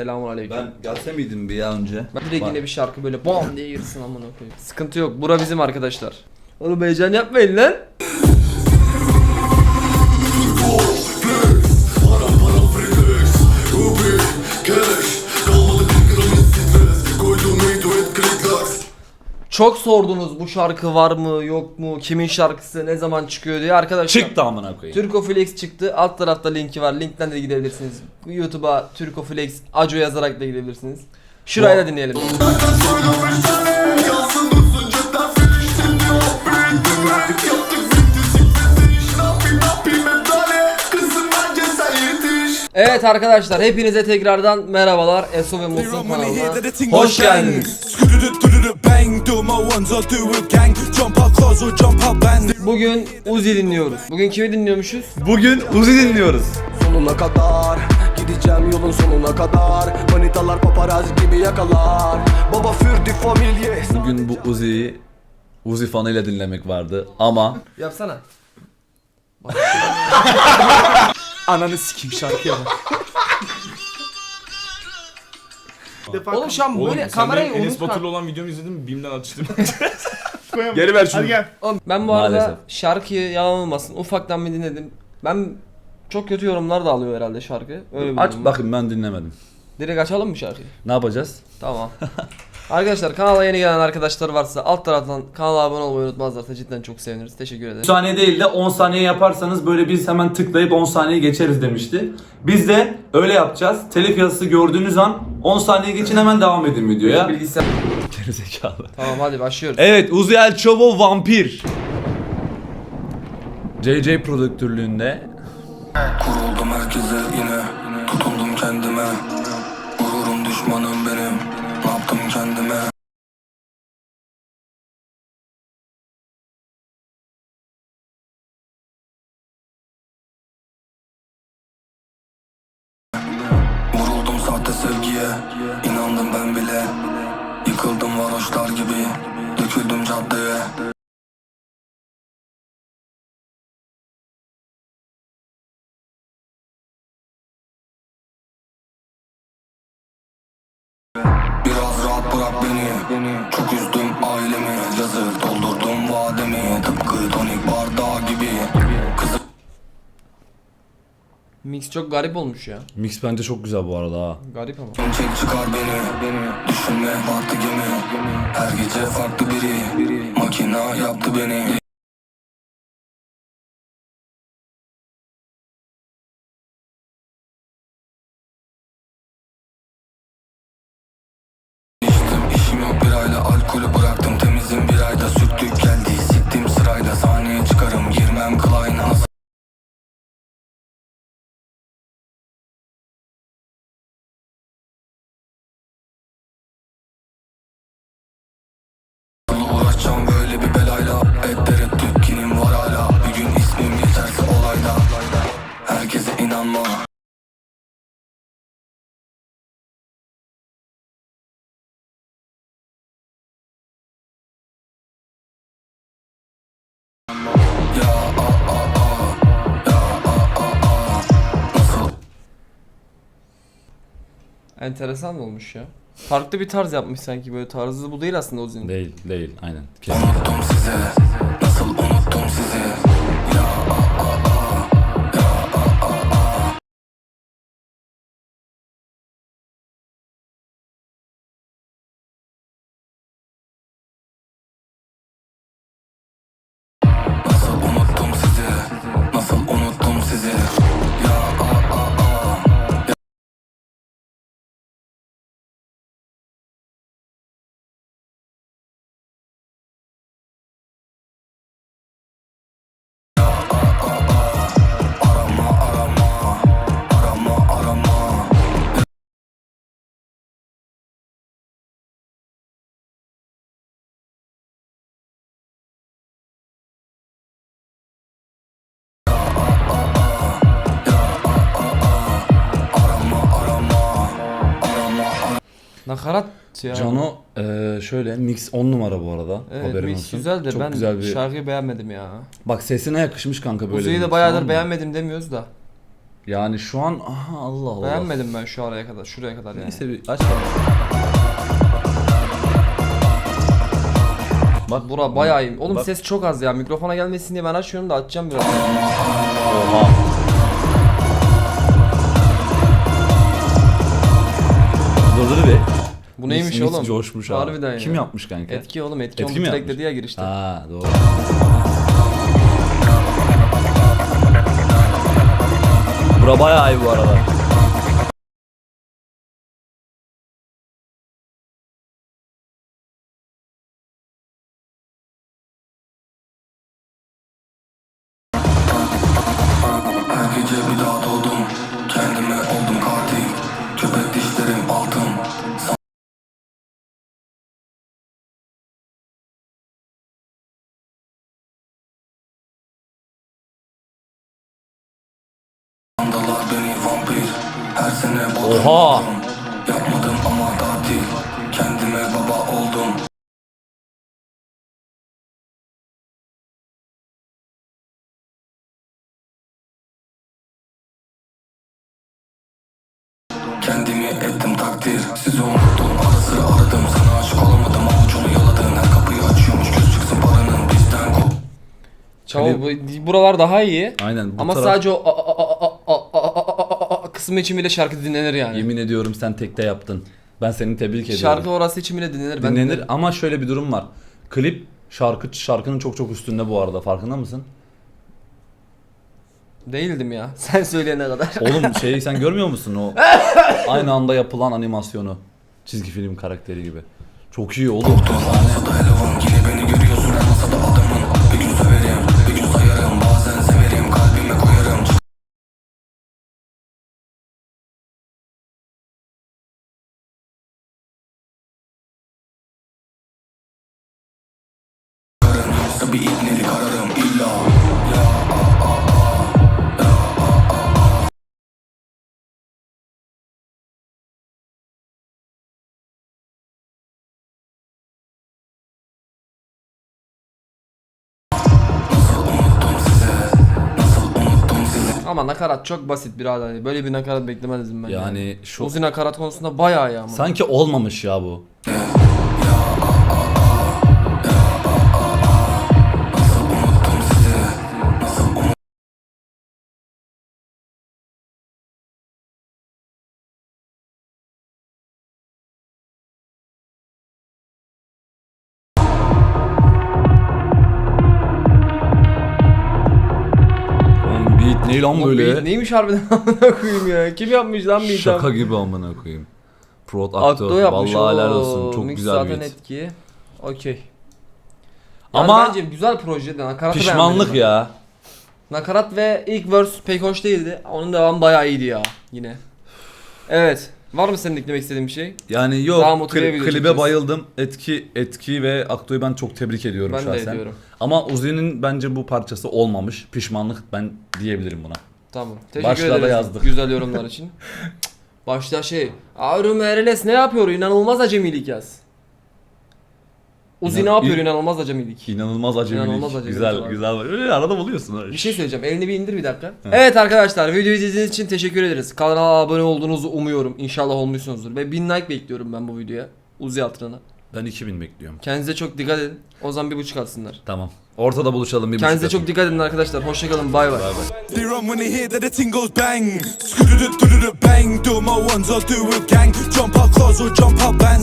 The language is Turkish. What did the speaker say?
Selamun aleyküm. Ben gelse miydim bir ya önce? Ben direkt Bak. yine bir şarkı böyle bam diye girsin amına koyayım. Sıkıntı yok. Bura bizim arkadaşlar. Oğlum heyecan yapmayın lan. Çok sordunuz bu şarkı var mı yok mu kimin şarkısı ne zaman çıkıyor diye arkadaşlar. Çıktı amına koyayım. Turko Flex çıktı. Alt tarafta linki var. Linkten de gidebilirsiniz. YouTube'a Turko Flex Aco yazarak da gidebilirsiniz. Şurayı da dinleyelim. Evet arkadaşlar hepinize tekrardan merhabalar. Eso ve Musun kanalına hoş geldiniz. Bugün Uzi dinliyoruz. Bugün kimi dinliyormuşuz? Bugün Uzi dinliyoruz. Sonuna kadar Gideceğim yolun sonuna kadar Manitalar paparazzi gibi yakalar Baba für die Familie Bugün bu Uzi'yi Uzi fanıyla dinlemek vardı ama Yapsana. Ananı sikim şarkıya bak. Oğlum şu an böyle kamerayı Enes unutma. Batur'la olan videomu izledin mi? Bim'den açtım. Geri ver şunu. Oğlum ben bu arada Maalesef. şarkıyı yalan olmasın ufaktan bir dinledim. Ben çok kötü yorumlar da alıyor herhalde şarkı. Öyle bir aç durum var. bakın ben dinlemedim. Direkt açalım mı şarkıyı? Ne yapacağız? Tamam. Arkadaşlar kanala yeni gelen arkadaşlar varsa alt taraftan kanala abone olmayı unutmazlarsa cidden çok seviniriz. Teşekkür ederim. saniye değil de 10 saniye yaparsanız böyle biz hemen tıklayıp 10 saniye geçeriz demişti. Biz de öyle yapacağız. Telif yazısı gördüğünüz an 10 saniye geçin hemen devam edin videoya. Bilgisayar. Gerizekalı. Tamam hadi başlıyoruz. Evet Uzi El Chavo Vampir. JJ prodüktörlüğünde Kuruldum herkese yine Tutundum kendime Gururum düşmanım benim yaptım kendime. Vuruldum sahte sevgiye. İnandım ben bile. Yıkıldım varoşlar gibi. Döküldüm caddeye bırak beni. Çok üzdüm ailemi. Yazık doldurdum vademi. Tıpkı tonik bardağı gibi. Kızım Mix çok garip olmuş ya. Mix bence çok güzel bu arada ha. Garip ama. çek çıkar beni. Düşünme battı gemi Her gece farklı biri. Makina yaptı beni Enteresan olmuş ya. Farklı bir tarz yapmış sanki böyle tarzı bu değil aslında Uzi'nin. Değil değil aynen. Kesinlikle. Nakarat ya. Cano eee, şöyle mix 10 numara bu arada. Evet Haberin mix olsun. güzel de Çok ben güzel bir şarkıyı beğenmedim ya. Bak sesine yakışmış kanka böyle. De mix, bayağıdır mı? beğenmedim demiyoruz da. Yani şu an aha Allah Allah. Beğenmedim ben şu araya kadar, şuraya kadar yani. Neyse bir aç. Bak Bura bayağı iyi. Oğlum Bak. ses çok az ya. Mikrofona gelmesin diye ben açıyorum da açacağım biraz. Oha. Bu neymiş oğlum? Coşmuş abi. Harbiden ya. Kim yapmış kanka? Etki oğlum etki, Etki onu mi trackledi yapmış? ya girişte. Ha doğru. Bura bayağı iyi bu arada. Her gece bir daha doğdum Kendime oldum Oha. Yapmadım ama tatil. Kendime baba oldum. Kendimi ettim takdir Siz unuttun ara aradım Sana aşık olamadım avucunu yaladın Her kapıyı açıyormuş göz paranın bizden kop Çabuk buralar daha iyi. Aynen, bu Ama taraf- sadece o a- a- kısmı için bile şarkı dinlenir yani. Yemin ediyorum sen tekte yaptın. Ben seni tebrik ediyorum. Şarkı orası için bile dinlenir. Ben dinlenir ama şöyle bir durum var. Klip şarkı şarkının çok çok üstünde bu arada. Farkında mısın? Değildim ya. Sen söyleyene kadar. Oğlum şeyi sen görmüyor musun o aynı anda yapılan animasyonu çizgi film karakteri gibi. Çok iyi oğlum. Beni görüyorsun her masada adamın Bir gün söverim Yoksa bir ibnelik ararım illa Ama nakarat çok basit birader. Böyle bir nakarat beklemezdim ben. Yani şu Uzi nakarat konusunda bayağı ama. sanki olmamış ya bu. Ne lan böyle? neymiş harbiden amına koyayım ya. Kim yapmış lan beat'i? Şaka gibi amına koyayım. Prot Akdo Akdo. yapmış Vallahi helal olsun. Çok Mix güzel zaten beat. etki. Okey. Ama Ama bence güzel proje. Nakaratı Pişmanlık beğenmedim ben. ya. Nakarat ve ilk verse pek hoş değildi. Onun devamı bayağı iyiydi ya yine. Evet. Var mı senin eklemek istediğin bir şey? Yani yok Daha motive kli- klibe çekeceğiz. bayıldım. Etki etki ve Akdo'yu ben çok tebrik ediyorum Ben de şahsen. ediyorum. Ama Uzi'nin bence bu parçası olmamış. Pişmanlık ben diyebilirim buna. Tamam. Teşekkür Başlığa da ederiz yazdık. güzel yorumlar için. Başta şey. Avrum Ereles ne yapıyor? İnanılmaz acemilik yaz. Uzi İnan- ne yapıyor? İ- İnanılmaz acemilik. İnanılmaz acemilik. İnanılmaz acemilik güzel var. güzel. Öyle arada buluyorsun. öyle. Bir şey söyleyeceğim. Elini bir indir bir dakika. Evet arkadaşlar videoyu izlediğiniz için teşekkür ederiz. Kanala abone olduğunuzu umuyorum. İnşallah olmuşsunuzdur. Ve 1000 like bekliyorum ben bu videoya. Uzi hatırına. Ben 2000 bekliyorum. Kendinize çok dikkat edin. O zaman bir buçuk atsınlar. Tamam. Ortada buluşalım bir Kendinize buçuk çok dikkat edin arkadaşlar. Hoşçakalın. Bay bay. They run when they hear that the ting goes bang. Skoo-doo-doo-doo-doo-bang. Do my ones, I'll do with gang. Jump out cars or jump out bands.